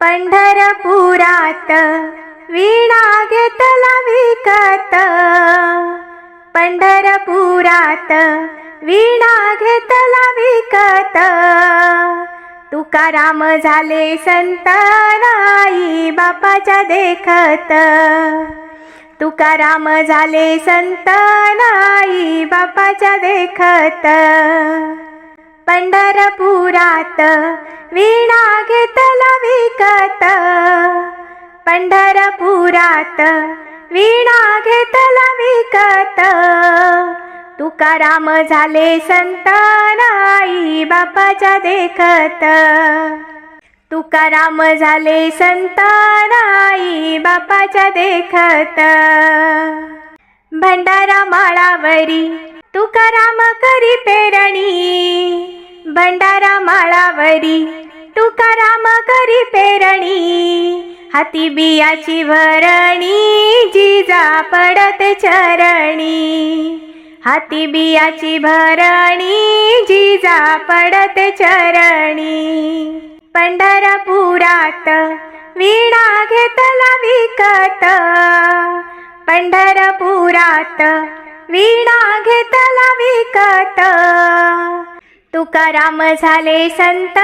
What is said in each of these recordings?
पंढरपुरात वीणा घेतला विकत. पंढरपुरात वीणा घेतला विकत. तुकाराम झाले संत नाही बापाच्या देखत. तुकाराम झाले संत नाही बापाच्या देखत. पंढरपुरात वीणा घेतला विकत. पंढरपुरात वीणा घेतला विकत. तुकाराम झाले संत नाई बापाच्या देखत. तुकाराम झाले संत नाई बापाच्या देखत. भंडारा माळावरी तुकाराम करी पेरणी. भंडारा माळावरी तुकाराम करी पेरणी हाती बियाची भरणी जिजा पडत चरणी. हाती बियाची भरणी जिजा पडत चरणी. पंढरपुरात वीणा घेतला विकत पंढरपुरात वीणा घेतला विकत. तुकाराम झाले संत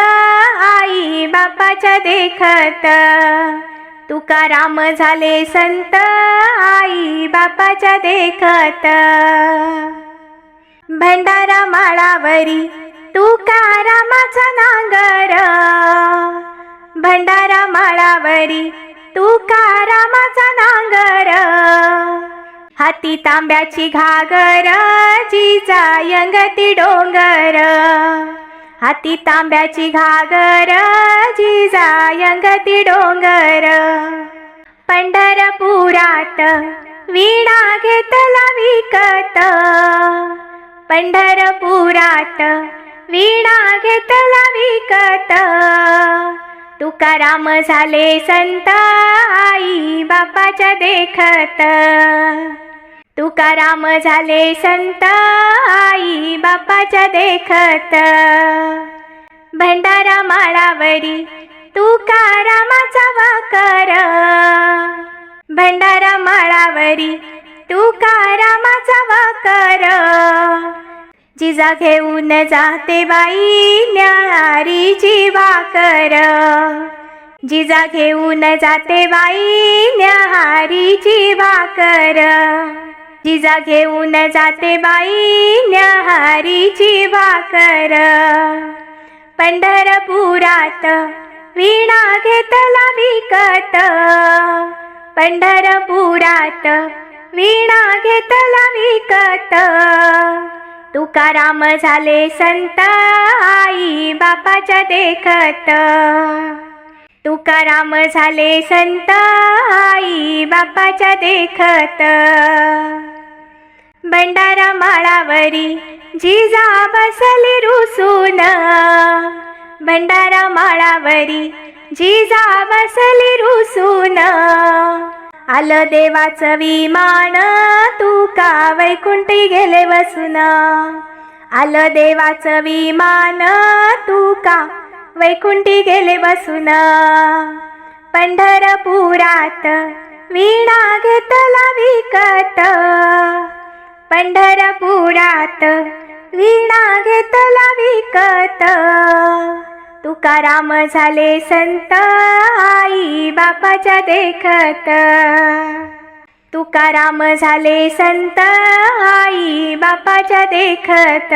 आई बापाच्या देखत. तुकाराम झाले संत आई बापाच्या देखत. भंडारा माळावरी तुकारामाचा नांगर. भंडारा माळावरी तुकारामाचा नांगर. हाती तांब्याची घागर जिजा यंगती डोंगर. हाती तांब्याची घागर जिजा यंगती डोंगर. पंढरपुरात वीणा घेतला विकत. पंढरपुरात वीणा घेतला विकत. तुकाराम झाले संत आई बापाच्या देखत. तुकाराम झाले संत आई बापाच्या देखत. भंडारा माळावरी तुकारामाचा वाकर. भंडारा माळावरी तुकारामाचा वाकर. जिजा घेऊन जाते बाई न्याहारीची भाकर जिजा घेऊन जाते बाई न्याहारीची भाकर जिजा घेऊन जाते बाई न्याहारीची भाकर. पंढरपुरात वीणा घेतला विकत. पंढरपुरात वीणा घेतला विकत. तुकाराम झाले संत आई बापाच्या देखत. तुकाराम झाले संत आई बापाच्या देखत. भंडारा माळावरी जिजा बसली रुसून. भंडारा माळावरी जिजा बसली रुसून. आलं देवाचं विमान तू का वैकुंठी गेले बसून आलं देवाचं विमान तू का वैकुंठी गेले बसून पंढरपुरात वीणा घेतला विकत. पंढरपुरात वीणा घेतला विकत. तुकाराम झाले संत आई बापाच्या देखत. तुकाराम झाले संत आई बापाच्या देखत.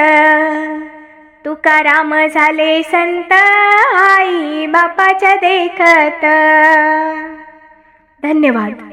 तुकाराम झाले संत आई बापाच्या देखत. धन्यवाद.